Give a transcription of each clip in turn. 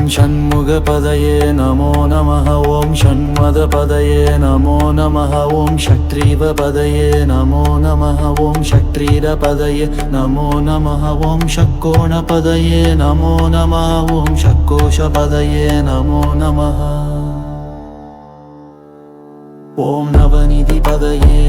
ஓம் ஷண்முக பதையே நமோ நம ஓம் ஷண்மத பதையே நமோ நம ஓம் ஷக்ரீவ பதையே நமோ நம ஓம் ஷக்ரீர பதையே நமோ நம ஓம் ஷக்கோண பதையே நமோ நம ஓம் ஷக்கோஷ பதையே நமோ நம ஓம் நவநிதி பதையே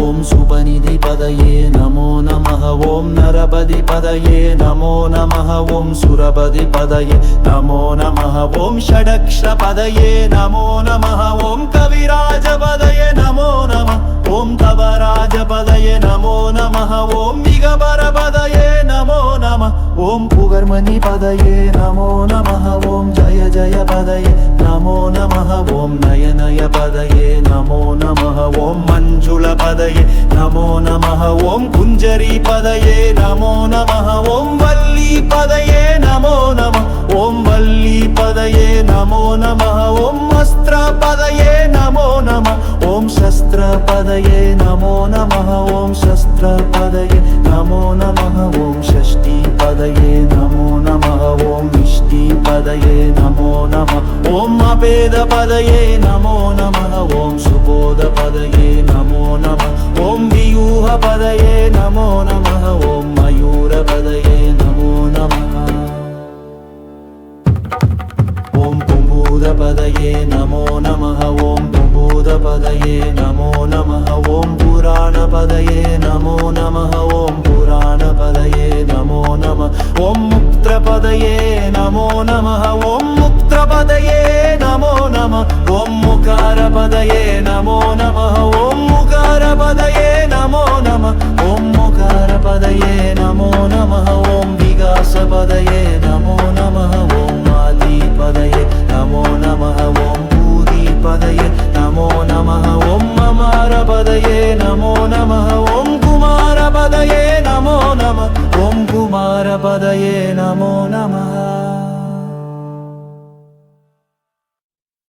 ஓம் சுபநிதி பதையே நமோ நம ஓம் நரபதி பதையே நமோ நம ஓம் சுரபதி பதையே நமோ நம ஓம் ஷடக்ஷ பதையே நமோ நம ஓம் கவிராஜ பதையே நமோ நம ஓம் தவராஜ பதையே நமோ நம ஓம் மிகபர பதையே நமோ நம ஓம் புகர்மணி பதையே நமோ பதையே நமோ நமக ஓம் மஞ்சுள பதையே நமோ நமக ஓம் குஞ்சரி பதையே நமோ நமக ஓம் வல்லி பதையே நமோ நம ஓம் வல்லி பதையே நமோ நமக ஓம் அஸ்திர பதையே நமோ நம ஓம் சஸ்திர பதையே நமோ நமக ஓம் சஸ்திர பதையே நமோ நமக ஓம் ஷஷ்டி பதையே நமோ நமக ஓம் விஷ்டி பதையே नमः ॐ अपेदपदये नमो नमः ॐ सुबोधपदये नमो नमः ॐ व्यूहपदये नमो नमः ॐ मयूरपदये नमो नमः ॐ कुम्भूदपदये नमो नमः ॐ कुम्भूदपदये नमो नमः ॐ पुराणपदये नमो नमः ॐ पुराणपदये नमो नमः ॐ मुक्त्रपदये नमो नमः ॐ मुक्त्रपदये నమ. ఓం ముఖార పదయే నమో నమ. ఓం ముఖార పదయే నమో నమ. ఓం ముఖార పదయే నమో నమ. ఓం వికాస పదయే నమో నమ. ఓం ఆది పదయే నమో నమ. ఓం భూది పదయే నమో నమ. ఓం మమార పదయే నమో నమ. ఓం కుమార పదయే నమో నమ. ఓం కుమార పదయే నమో నమ.